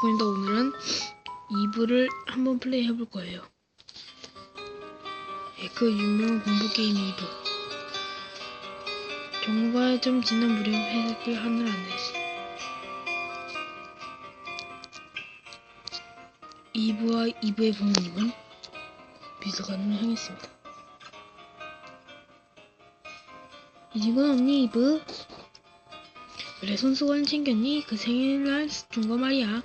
보인다 오늘은 2부를 한번 플레이 해볼 거예요. 예, 그 유명한 공부 게임 2부. 정보가 좀 지난 무렵 해석을 하늘 안내시. 2부와 2부의 부모님은 미술관으로 향했습니다. 이 친구는 언니 2부. 그래 손수건 챙겼니? 그 생일날 준 거 말이야.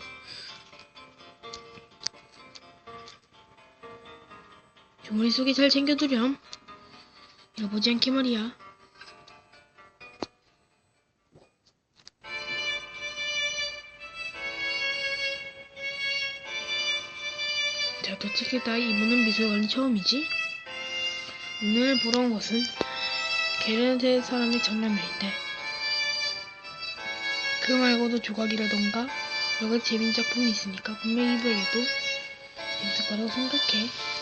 종아리 속에 잘 챙겨두렴. 잃어보지 않게 말이야. 자, 도착했다. 이분은 미술관이 처음이지? 오늘 보러 온 곳은 게르네 사람의 전람회인데 그 말고도 조각이라던가 여러 재밌는 작품이 있으니까 분명히 이브에게도 재밌을 거라고 생각해.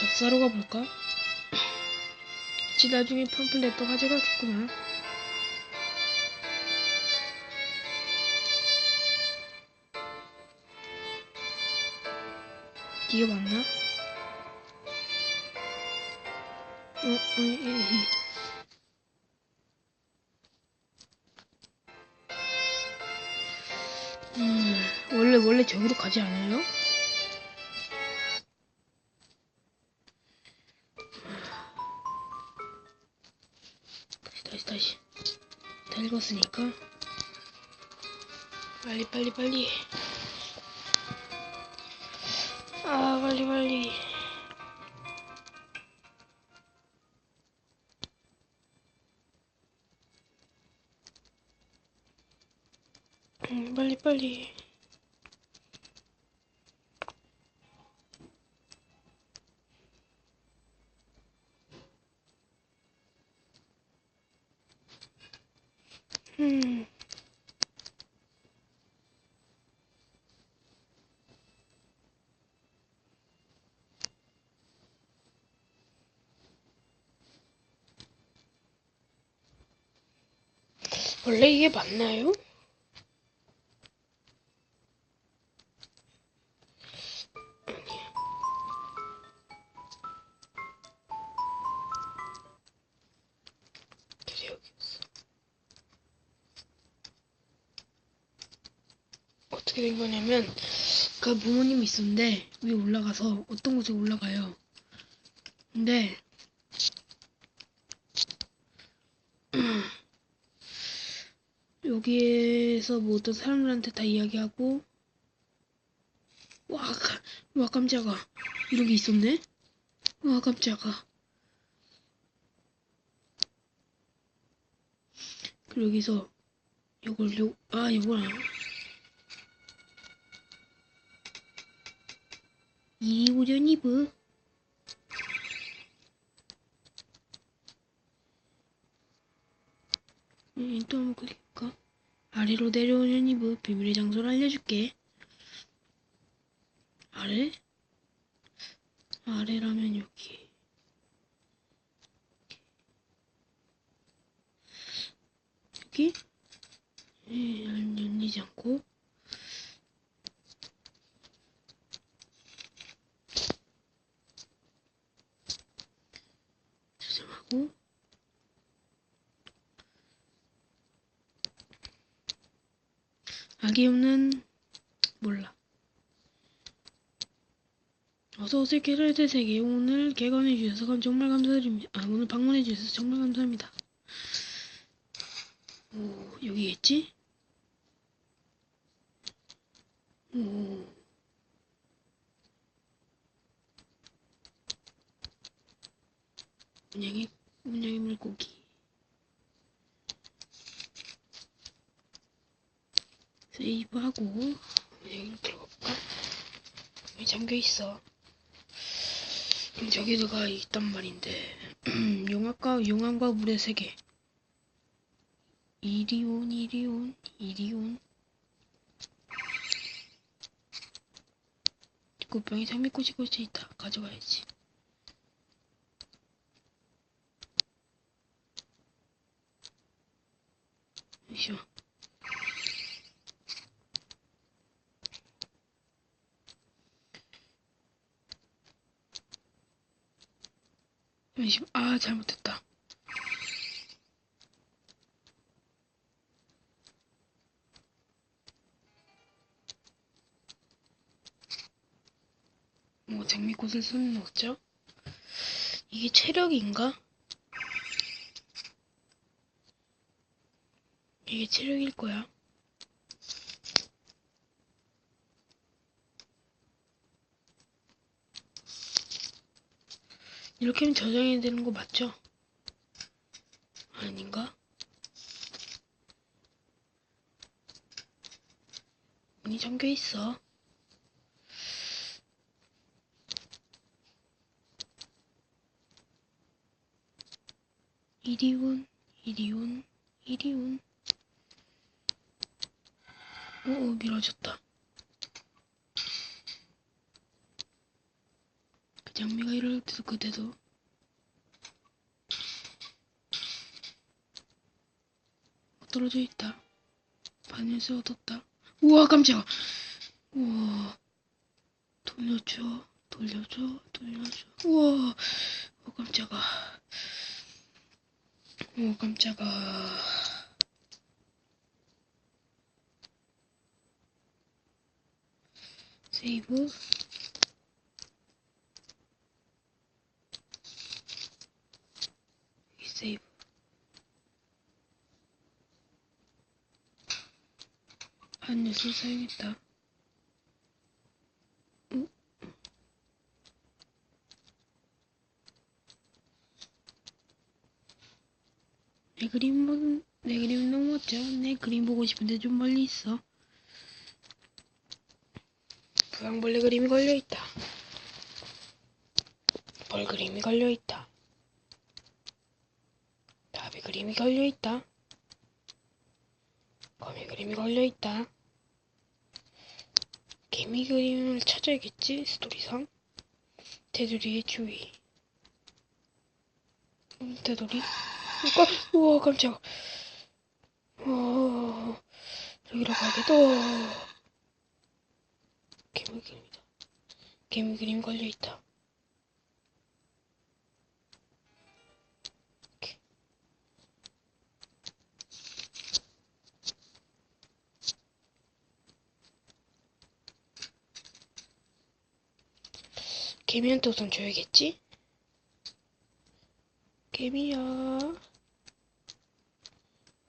접사로 가볼까? 혹시 나중에 팜플렛도 가져가겠구나. 이게 맞나? 어, 어, 이. 음, 원래, 원래 저기로 가지 않아요? 다 읽었으니까. 빨리, 빨리, 빨리. 아, 빨리, 빨리. 음, 빨리, 빨리. 음. 원래 이게 맞나요? 어떻게 된 거냐면 그 부모님이 있었는데 위에 올라가서 어떤 곳에 올라가요. 근데 여기에서 뭐 어떤 사람들한테 다 이야기하고 와, 가- 와 깜짝아. 이런 게 있었네? 와 깜짝아. 그리고 여기서 요걸 요, 아 요거 랑 이오련 이브 음, 또 한번 클릭할까? 아래로 내려오는 이브 비밀의 장소를 알려줄게. 아래? 아래라면 여기. 여기? 예, 열- 열리지 않고. 아기 없는 몰라. 어서 오세요 게르드 세계 오늘 개관해 주셔서 감- 정말 감사드립니다. 아 오늘 방문해 주셔서 정말 감사합니다. 오 여기겠지? 오 문양의 문양의 물고기. 세이브하고 여기 들어갈까? 여기 잠겨 있어. 그럼 저기도가 있단 말인데 용암과 용암과 물의 세계. 이리온 이리온 이리온. 꽃병에 장미꽃이 꽂혀 있다. 가져가야지. 잠시만. 잠시 아 잘못했다. 뭐 장미꽃을 수는 없죠? 이게 체력인가? 이게 체력일 거야. 이렇게 하면 저장해야 되는 거 맞죠? 아닌가? 문이 잠겨 있어. 이리 온, 이리 온, 이리 온. 오, 오, 미뤄졌다. 장미가 이럴 때도 그때도 떨어져 있다. 바늘에서 얻었다. 우와, 깜짝아. 우와. 돌려줘, 돌려줘, 돌려줘. 우와, 어, 깜짝아. 오, 깜짝아. 세이브. 세이브. 한 녀석 사용했다. 응? 내 그림은 내 그림 너무 멋져. 내 그림 보고 싶은데 좀 멀리 있어. 부양벌레 그림이 걸려 있다. 벌 그림이 걸려 있다. 그림이 걸려 있다. 거미 그림이 걸려 있다. 개미 그림을 찾아야겠지 스토리상. 테두리의 주위. 음, 테두리. 깜, 우와 깜짝. 어, 여기로 가야겠다. 개미 그림이다. 개미 그림 걸려 있다. 개미한테 우선 줘야겠지? 개미야.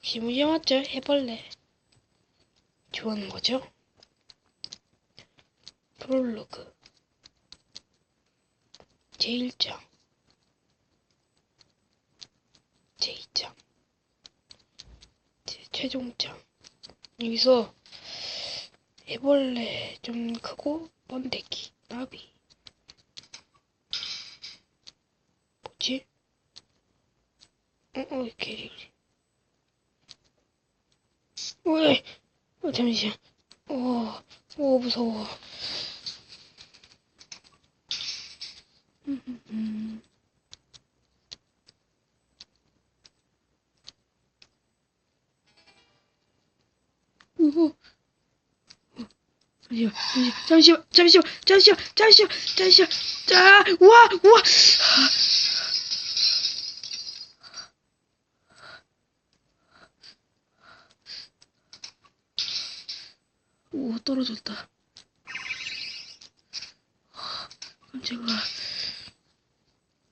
시무지 맞죠? 해벌레. 좋아하는 거죠? 프롤로그 제1장 제2장 제 최종장 여기서 애벌레 좀 크고 번데기 나비 뭐지? 어, 어, 개리 왜? 어, 잠시만 어, 오, 무서워 음. 우후. 잠시만, 잠시만, 잠시만, 잠시만, 잠시만, 잠시만, 자, 우와, 우와. 오, 떨어졌다. 깜짝아.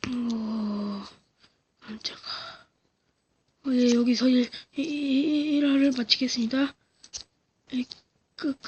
어, 깜짝아. 어, 예, 여기서 일, 일, 일화를 마치겠습니다. 예, 끝, 끝.